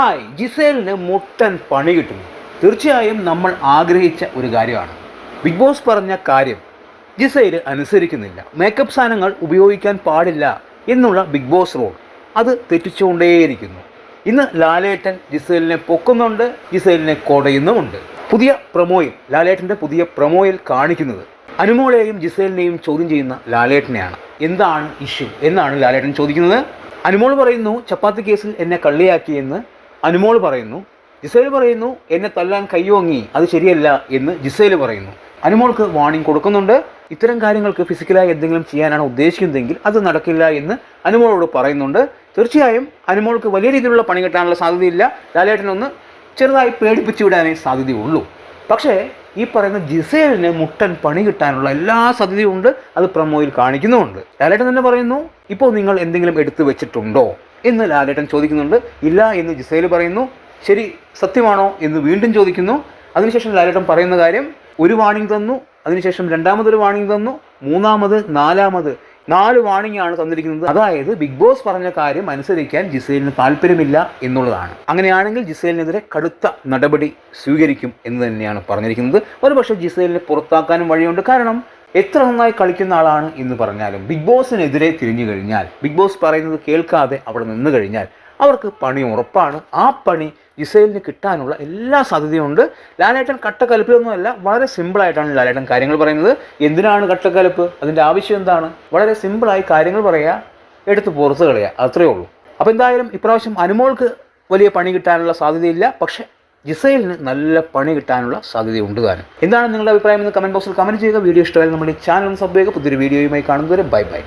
Hi ജിസേലിന് മുട്ടൻ പണി കിട്ടുന്നു. തീർച്ചയായും നമ്മൾ ആഗ്രഹിച്ച ഒരു കാര്യമാണ്. ബിഗ് ബോസ് പറഞ്ഞ കാര്യം ജിസൈൽ അനുസരിക്കുന്നില്ല. മേക്കപ്പ് സാധനങ്ങൾ ഉപയോഗിക്കാൻ പാടില്ല എന്നുള്ള ബിഗ് ബോസ് റോൾ. അത് തെറ്റിച്ചുകൊണ്ടേയിരിക്കുന്നു. ഇന്ന് ലാലേട്ടൻ ജിസേലിനെ പൊക്കുന്നുണ്ട് ജിസേലിനെ കൊടയുന്നുമുണ്ട്. പുതിയ പ്രൊമോയിൽ ലാലേട്ടന്റെ പുതിയ പ്രൊമോയിൽ കാണിക്കുന്നത് അനുമോളെയും ജിസേലിനെയും ചോദ്യം ചെയ്യുന്ന ലാലേട്ടനെയാണ്. എന്താണ് ഇഷ്യൂ? എന്നാണ് ലാലേട്ടൻ ചോദിക്കുന്നത്. അനുമോൾ പറയുന്നു ചപ്പാത്തി കേസിൽ എന്നെ കള്ളിയാക്കിയെന്ന് അനുമോൾ പറയുന്നു ജിസേൽ പറയുന്നു എന്നെ തല്ലാൻ കയ്യോങ്ങി അത് ശരിയല്ല എന്ന് ജിസേൽ പറയുന്നു. അനുമോൾക്ക് വാണിംഗ് കൊടുക്കുന്നുണ്ട്. ഇത്തരം കാര്യങ്ങൾക്ക് ഫിസിക്കലായി എന്തെങ്കിലും ചെയ്യാനാണ് ഉദ്ദേശിക്കുന്നതെങ്കിൽ അത് നടക്കില്ല എന്ന് അനുമോളോട് പറയുന്നുണ്ട്. തീർച്ചയായും അനുമോൾക്ക് വലിയ രീതിയിലുള്ള പണി കിട്ടാനുള്ള സാധ്യതയില്ല. ലാലേട്ടനൊന്ന് ചെറുതായി പേടിപ്പിച്ചു വിടാനേ സാധ്യതയുള്ളൂ. പക്ഷേ ഈ പറയുന്ന ജിസേലിന് മുട്ടൻ പണി കിട്ടാനുള്ള എല്ലാ സാധ്യതയും ഉണ്ട്. അത് പ്രമോയിൽ കാണിക്കുന്നുമുണ്ട്. ലാലേട്ടൻ തന്നെ പറയുന്നു ഇപ്പോൾ നിങ്ങൾ എന്തെങ്കിലും എടുത്തു വെച്ചിട്ടുണ്ടോ? എന്ന് ലാലേട്ടൻ ചോദിക്കുന്നുണ്ട്. ഇല്ല എന്ന് ജിസേൽ പറയുന്നു. ശരി സത്യമാണോ എന്ന് വീണ്ടും ചോദിക്കുന്നു. അതിനുശേഷം ലാലേട്ടൻ പറയുന്ന കാര്യം ഒരു വാണിംഗ് തന്നു. അതിനുശേഷം രണ്ടാമതൊരു വാണിംഗ് തന്നു. മൂന്നാമത് നാലാമത്. നാല് വാണിംഗ് ആണ് തന്നിരിക്കുന്നത്. അതായത് ബിഗ് ബോസ് പറഞ്ഞ കാര്യം അനുസരിക്കാൻ ജിസേലിന് താല്പര്യമില്ല എന്നുള്ളതാണ്. അങ്ങനെയാണെങ്കിൽ ജിസേലിനെതിരെ കടുത്ത നടപടി സ്വീകരിക്കും എന്ന് തന്നെയാണ് പറഞ്ഞിരിക്കുന്നത്. ഒരുപക്ഷെ ജിസേലിനെ പുറത്താക്കാനും വഴിയുണ്ട്. കാരണം എത്ര നന്നായി കളിക്കുന്ന ആളാണ് എന്ന് പറഞ്ഞാലും ബിഗ് ബോസിനെതിരെ തിരിഞ്ഞു കഴിഞ്ഞാൽ ബിഗ് ബോസ് പറയുന്നത് കേൾക്കാതെ അവിടെ നിന്ന് കഴിഞ്ഞാൽ അവർക്ക് പണി ഉറപ്പാണ്. ആ പണി ഇസൈലിന് കിട്ടാനുള്ള എല്ലാ സാധ്യതയുമുണ്ട് ലാലേട്ടൻ കട്ടക്കലപ്പിലൊന്നുമല്ല വളരെ സിമ്പിളായിട്ടാണ് ലാലേട്ടൻ കാര്യങ്ങൾ പറയുന്നത്. എന്തിനാണ് കട്ടക്കലപ്പ്? അതിന്റെ ആവശ്യം എന്താണ്? വളരെ സിമ്പിളായി കാര്യങ്ങൾ പറയുക എടുത്ത് പുറത്ത് കളയുക. അത്രയേ ഉള്ളൂ. അപ്പോൾ എന്തായാലും ഇപ്രാവശ്യം അനുമോൾക്ക് വലിയ പണി കിട്ടാനുള്ള സാധ്യതയില്ല. പക്ഷേ ജിസൈലിന് നല്ല പണി കിട്ടാനുള്ള സാധ്യതയുണ്ട് താനും. എന്താണ് നിങ്ങളുടെ അഭിപ്രായം എന്ന് കമന്റ് ബോക്സിൽ കമന്റ് ചെയ്യുക. വീഡിയോ ഇഷ്ടമായാലും നമ്മുടെ ഈ ചാനൽ സബ് ചെയ്യുക. പുതിയൊരു വീഡിയോയുമായി കാണുന്നവരെ ബൈ ബൈ.